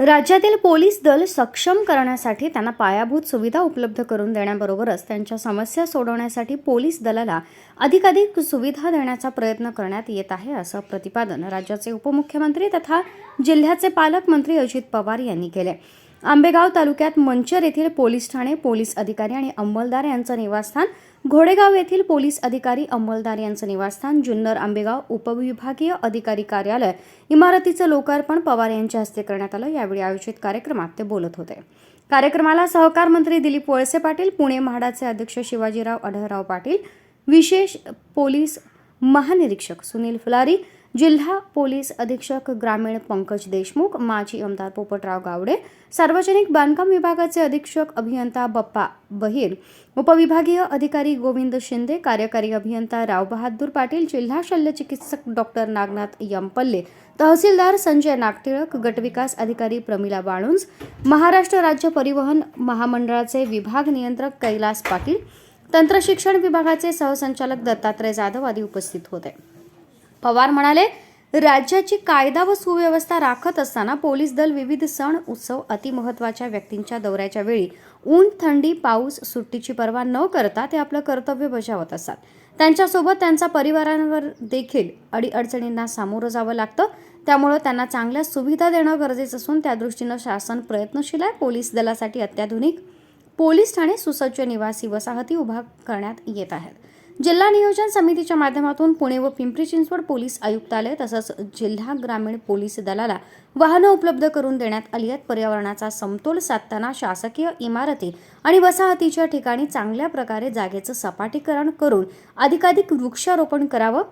राज्यातील पोलीस दल सक्षम करण्यासाठी त्यांना पायाभूत सुविधा उपलब्ध करून देण्याबरोबरच त्यांच्या समस्या सोडवण्यासाठी पोलीस दलाला अधिकाधिक सुविधा देण्याचा प्रयत्न करण्यात येत आहे असं प्रतिपादन राज्याचे उपमुख्यमंत्री तथा जिल्ह्याचे पालकमंत्री अजित पवार यांनी केले. आंबेगाव तालुक्यात मंचर येथील पोलीस ठाणे पोलीस अधिकारी आणि अंमलदार यांचं निवासस्थान घोडेगाव येथील पोलीस अधिकारी अंमलदार यांचं निवासस्थान जुन्नर आंबेगाव उपविभागीय अधिकारी कार्यालय इमारतीचं लोकार्पण पवार यांच्या हस्ते करण्यात आलं. यावेळी आयोजित कार्यक्रमात ते बोलत होते. कार्यक्रमाला सहकार मंत्री दिलीप वळसे पाटील पुणे म्हाडाचे अध्यक्ष शिवाजीराव अढळराव पाटील विशेष पोलीस महानिरीक्षक सुनील फुलारी जिल्हा पोलीस अधीक्षक ग्रामीण पंकज देशमुख माजी आमदार पोपटराव गावडे सार्वजनिक बांधकाम विभागाचे अधीक्षक अभियंता बप्पा बहीर उपविभागीय अधिकारी गोविंद शिंदे कार्यकारी अभियंता रावबहादूर पाटील जिल्हा शल्यचिकित्सक डॉक्टर नागनाथ यमपल्ले तहसीलदार संजय नागटिळक गटविकास अधिकारी प्रमिला बाळुंज महाराष्ट्र राज्य परिवहन महामंडळाचे विभाग नियंत्रक कैलास पाटील तंत्रशिक्षण विभागाचे सहसंचालक दत्तात्रय जाधव आदी उपस्थित होते. पवार म्हणाले राज्याची कायदा व सुव्यवस्था राखत असताना पोलीस दल विविध सण उत्सव अतिमहत्वाच्या व्यक्तींच्या दौऱ्याच्या वेळी ऊन थंडी पाऊस सुट्टीची पर्वा न करता ते आपलं कर्तव्य बजावत असतात. त्यांच्यासोबत त्यांचा परिवारांवर देखील अडीअडचणींना सामोरं जावं लागतं. त्यामुळं त्यांना चांगल्या सुविधा देणं गरजेचं असून त्या दृष्टीनं शासन प्रयत्नशील आहे. पोलीस दलासाठी अत्याधुनिक पोलीस ठाणे सुसज्ज निवासी वसाहती उभा करण्यात येत आहेत. जिल्हा नियोजन समितीच्या माध्यमातून पुणे व पिंपरी चिंचवड पोलीस आयुक्तालय तसंच जिल्हा ग्रामीण पोलीस दलाला वाहनं उपलब्ध करून देण्यात आली आहेत. पर्यावरणाचा समतोल साधताना शासकीय इमारती आणि वसाहतीच्या ठिकाणी चांगल्या प्रकारे जागेचं सपाटीकरण करून अधिकाधिक वृक्षारोपण करावं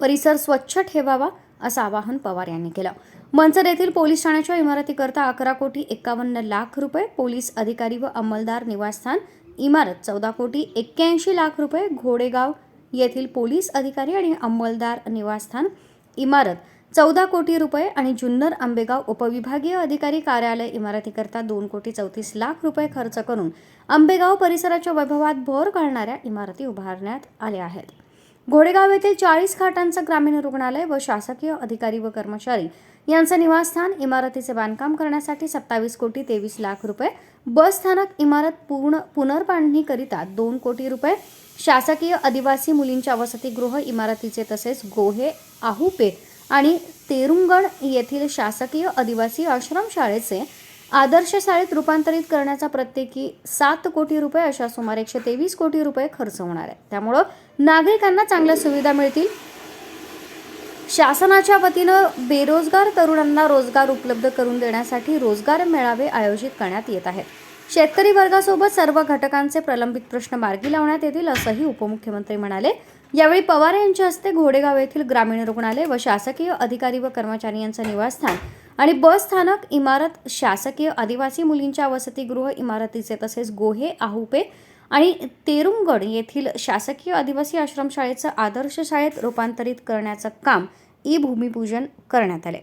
परिसर स्वच्छ ठेवावा असं आवाहन पवार यांनी केलं. मंचर येथील पोलीस ठाण्याच्या इमारतीकरता अकरा कोटी एकावन्न लाख रुपये पोलीस अधिकारी व अंमलदार निवासस्थान इमारत चौदा कोटी एक्क्याऐंशी लाख रुपये घोडेगाव येथील पोलीस अधिकारी आणि अंमलदार निवासस्थान. इमारत चौदा कोटी रुपये आणि जुन्नर आंबेगाव उपविभागीय अधिकारी कार्यालय इमारतीकरता दोन कोटी चौतीस लाख रुपये खर्च करून आंबेगाव परिसराच्या वैभवात भर घालणाऱ्या इमारती उभारण्यात आल्या आहेत. घोडेगाव येथील चाळीस खाटांचं ग्रामीण रुग्णालय व शासकीय अधिकारी व कर्मचारी यांचं निवासस्थान इमारतीचे बांधकाम करण्यासाठी सत्तावीस कोटी तेवीस लाख रुपये बस स्थानक इमारत पूर्ण पुनर्बांधणीकरिता दोन कोटी रुपये शासकीय आदिवासी मुलींच्या वसतिगृह इमारतीचे तसेच गोहे आहुपे आणि तेरुंगण येथील शासकीय आदिवासी आश्रमशाळेचे आदर्श शाळेत रूपांतरित करण्याचा प्रत्येकी सात कोटी रुपये अशा सुमारे एकशे तेवीस कोटी रुपये खर्च होणार आहे. त्यामुळं नागरिकांना चांगल्या सुविधा मिळतील. शासनाच्या वतीनं बेरोजगार तरुणांना रोजगार उपलब्ध करून देण्यासाठी रोजगार मेळावे आयोजित करण्यात येत आहेत. शेतकरी वर्गासोबत सर्व घटकांचे प्रलंबित प्रश्न मार्गी लावण्यात येतील असंही उपमुख्यमंत्री म्हणाले. यावेळी पवार यांच्या हस्ते घोडेगाव येथील ग्रामीण रुग्णालय व शासकीय अधिकारी व कर्मचारी यांचं निवासस्थान आणि बस स्थानक इमारत शासकीय आदिवासी मुलींच्या वसतिगृह इमारतीचे तसेच गोहे आहुपे आणि तेरुंगड येथील शासकीय आदिवासी आश्रमशाळेचं आदर्श शाळेत रूपांतरित करण्याचं काम ई भूमिपूजन करण्यात आले.